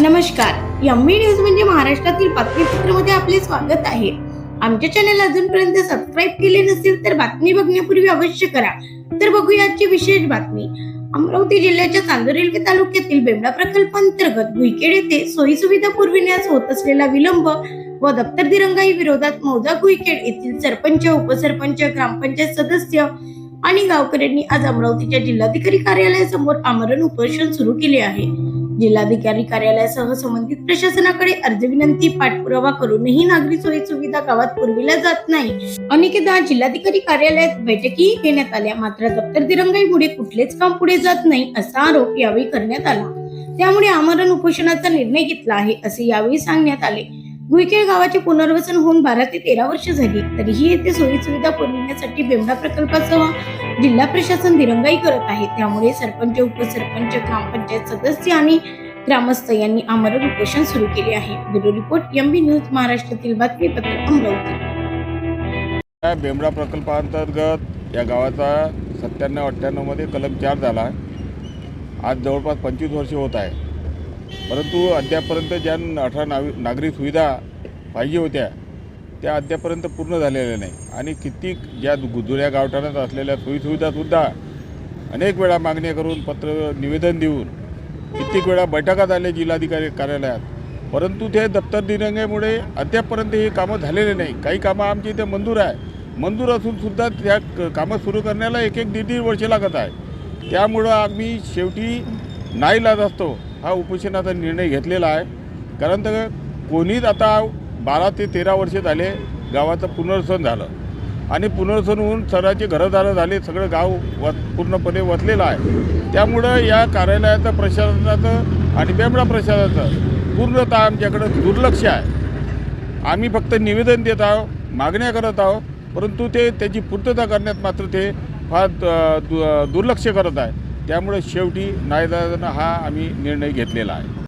नमस्कार. Yummy news म्हणजे महाराष्ट्रातील बातमीपत्रामध्ये आपले स्वागत आहे. आमच्या चॅनल अजूनपर्यंत सबस्क्राईब केले नसेल तर बातमी बघण्यापूर्वी अवश्य करा. तर बघूया आजची विशेष बातमी. अमरावती जिल्ह्याच्या चांदूर रेल्वे तालुक्यातील बेमडा प्रकल्पांतर्गत भुईखेड येथे सोयी सुविधा पुरविण्यास होत असलेला विलंब व दप्तर दिरंगाई विरोधात मौजा भुईखेड येथील सरपंच उपसरपंच ग्रामपंचायत सदस्य आणि गावकऱ्यांनी आज अमरावतीच्या जिल्हाधिकारी कार्यालयासमोर आमरण उपोषण सुरू केले आहे. जिल्हाधिकारी कार्यालयासह संबंधित प्रशासनाकडे अर्ज विनंती पाठपुरावा करूनही नागरी सोयी सुविधा गावात पुरविल्या जात नाही. अनेकदा जिल्हाधिकारी कार्यालयात बैठकीही घेण्यात आल्या. मात्र दप्तर दिरंगाईमुळे कुठलेच काम पुढे जात नाही असा आरोप यावेळी करण्यात आला. त्यामुळे आमरण उपोषणाचा निर्णय घेतला आहे असे यावेळी सांगण्यात आले. भुईखेळ गावाचे पुनर्वसन होऊन बारा ते तेरा वर्ष झाली. तरीही येथे सोयी सुविधा पुरविण्यासाठी बेमडा प्रकल्पासह जिल्हा प्रशासन दिरंगाई करत आहे. त्यामुळे सरपंच उपसरपंच ग्रामपंचायत सदस्य आणि ग्रामस्थ यांनी आमरण उपोषण सुरू केले आहे. ब्युरो रिपोर्ट एमबी न्यूज महाराष्ट्रातील बातमीपत्र अमरावती. बेमडा प्रकल्पांतर्गत या गावाचा सत्त्याण्णव अठ्ठ्याण्णवमध्ये कलम चार झाला. आज जवळपास पंचवीस वर्ष होत आहे. परंतु अद्यापर्यंत ज्या अठरा नावी नागरी सुविधा पाहिजे होत्या त्या अद्यापर्यंत पूर्ण झालेल्या नाही. आणि कित्येक ज्या दु- जुन्या गावठाणात असलेल्या सोयीसुविधासुद्धा अनेक वेळा मागण्या करून पत्र निवेदन देऊन कित्येक वेळा बैठका झाल्या जिल्हाधिकारी कार्यालयात. परंतु ते दप्तर दिरंगेमुळे अद्यापपर्यंत हे कामं झालेले नाही. काही कामं आमची इथे मंजूर आहे. मंजूर असूनसुद्धा त्या कामं सुरू करण्याला एक एक दीड दीड वर्ष लागत आहे. त्यामुळं आम्ही शेवटी नाईलाज असतो. हा उपोषणाचा निर्णय घेतलेला आहे. कारण तर कोणीच आता बारा ते तेरा वर्षे झाले गावाचं पुनर्वसन झालं. आणि पुनर्वसन होऊन सराचे घरदारं झाले सगळं गाव व पूर्णपणे वसलेलं आहे. त्यामुळं या कार्यालयाचं प्रशासनाचं आणि बेमडा प्रशासनाचं पूर्णतः आमच्याकडं दुर्लक्ष आहे. आम्ही फक्त निवेदन देत आहोत मागण्या करत आहोत परंतु ते त्याची पूर्तता करण्यात मात्र ते फार दु दुर्लक्ष करत आहे. त्यामुळे शेवटी नायदानं हा आम्ही निर्णय घेतलेला आहे.